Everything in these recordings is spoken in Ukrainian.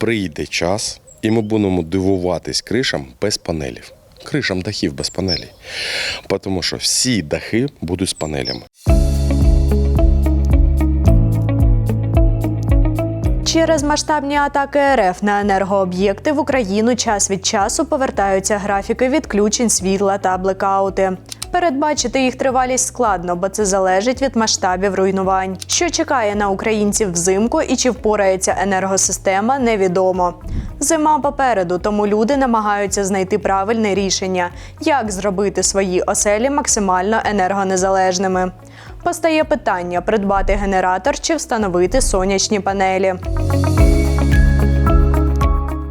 прийде час, і ми будемо дивуватись кришам без панелів. Кришам дахів без панелей. Тому що всі дахи будуть з панелями. Через масштабні атаки РФ на енергооб'єкти в Україну час від часу повертаються графіки відключень світла та блекаути. Передбачити їх тривалість складно, бо це залежить від масштабів руйнувань. Що чекає на українців взимку і чи впорається енергосистема, невідомо. Зима попереду, тому люди намагаються знайти правильне рішення, як зробити свої оселі максимально енергонезалежними. Постає питання придбати генератор чи встановити сонячні панелі.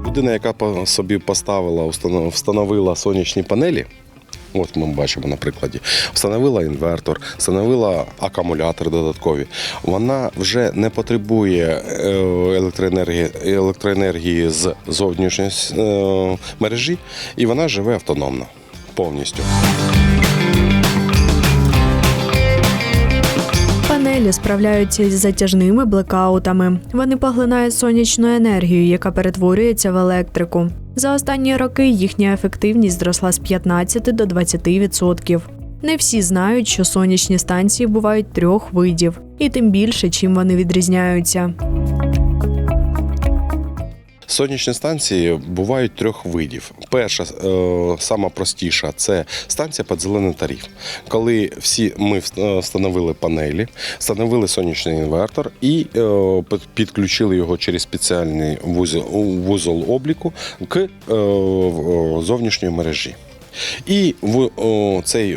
Людина, яка собі поставила, встановила сонячні панелі. От ми бачимо на прикладі. Встановила інвертор, встановила акумулятор додаткові. Вона вже не потребує е, електроенергії, електроенергії з зовнішньої е, мережі, і вона живе автономно повністю. Панелі справляються із затяжними блекаутами. Вони поглинають сонячну енергію, яка перетворюється в електрику. За останні роки їхня ефективність зросла з 15 до 20%. відсотків. Не всі знають, що сонячні станції бувають трьох видів, і тим більше, чим вони відрізняються. Сонячні станції бувають трьох видів. Перша, е, сама простіша, це станція під зелений тариф. Коли всі ми встановили панелі, встановили сонячний інвертор і е, підключили його через спеціальний вузол, обліку к е, зовнішньої мережі. І в цей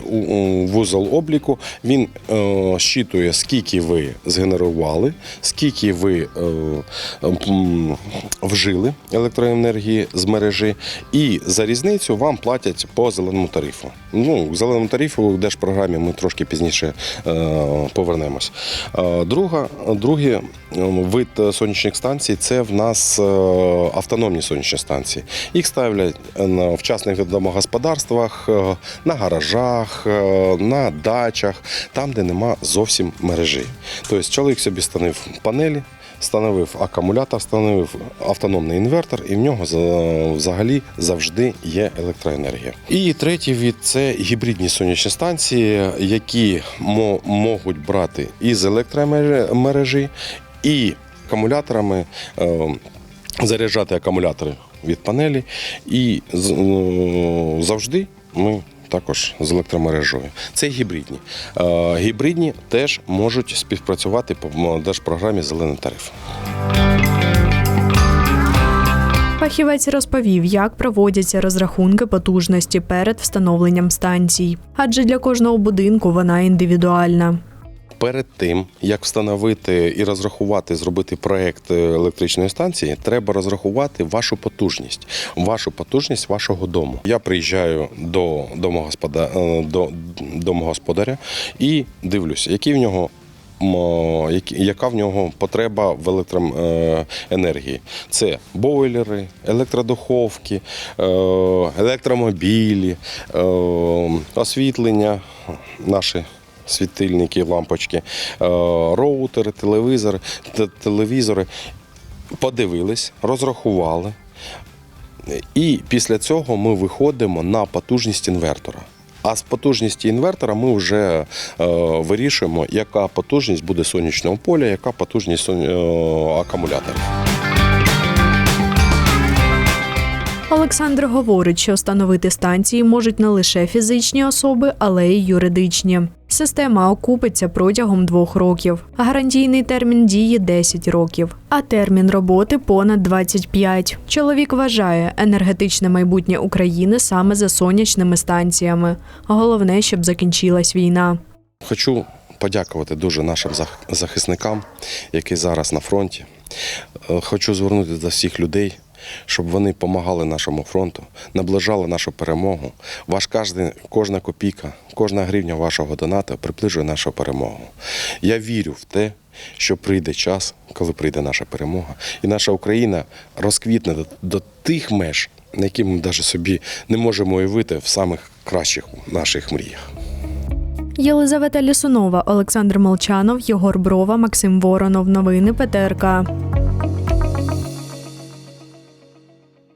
вузол обліку він е, щитує, скільки ви згенерували, скільки ви е, вжили електроенергії з мережі, і за різницю вам платять по зеленому тарифу. Ну, зеленому тарифу в держпрограмі ми трошки пізніше е, повернемось. Друга, другий вид сонячних станцій це в нас автономні сонячні станції. Їх ставлять на в частних домогосподарствах, е, на гаражах, е, на дачах, там, де нема зовсім мережі. Тобто чоловік собі становив панелі. Встановив акумулятор, встановив автономний інвертор, і в нього взагалі завжди є електроенергія. І третій від це гібридні сонячні станції, які можуть брати із електромережі, і акумуляторами е, заряджати акумулятори від панелі. І е, завжди ми. Також з електромережою. Це гібридні. Е, гібридні теж можуть співпрацювати по держпрограмі Зелений тариф. Фахівець розповів, як проводяться розрахунки потужності перед встановленням станцій, адже для кожного будинку вона індивідуальна. Перед тим як встановити і розрахувати, зробити проект електричної станції, треба розрахувати вашу потужність, вашу потужність вашого дому. Я приїжджаю до домогоспода... е, до домогосподаря і дивлюся, які в нього. Яка в нього потреба в електроенергії? Це бойлери, електродуховки, е, електромобілі, е, освітлення, наші світильники, лампочки, е, роутери, телевізори, телевізори. Подивились, розрахували. І після цього ми виходимо на потужність інвертора. А з потужністю інвертора ми вже е, вирішуємо, яка потужність буде сонячного поля, яка потужність сон- е, акумуляторів. Олександр говорить, що встановити станції можуть не лише фізичні особи, але й юридичні. Система окупиться протягом двох років. Гарантійний термін дії 10 років, а термін роботи понад 25. Чоловік вважає енергетичне майбутнє України саме за сонячними станціями. Головне, щоб закінчилась війна. Хочу подякувати дуже нашим зах- захисникам, які зараз на фронті. Е, Хочу звернутися до всіх людей, щоб вони допомагали нашому фронту, наближали нашу перемогу. Ваш кожен, кожна копійка, кожна гривня вашого доната приближує нашу перемогу. Я вірю в те, що прийде час, коли прийде наша перемога, і наша Україна розквітне до, тих меж, на які ми навіть собі не можемо уявити в самих кращих наших мріях. Єлизавета Лісунова, Олександр Молчанов, Єгор Брова, Максим Воронов. Новини ПТРК.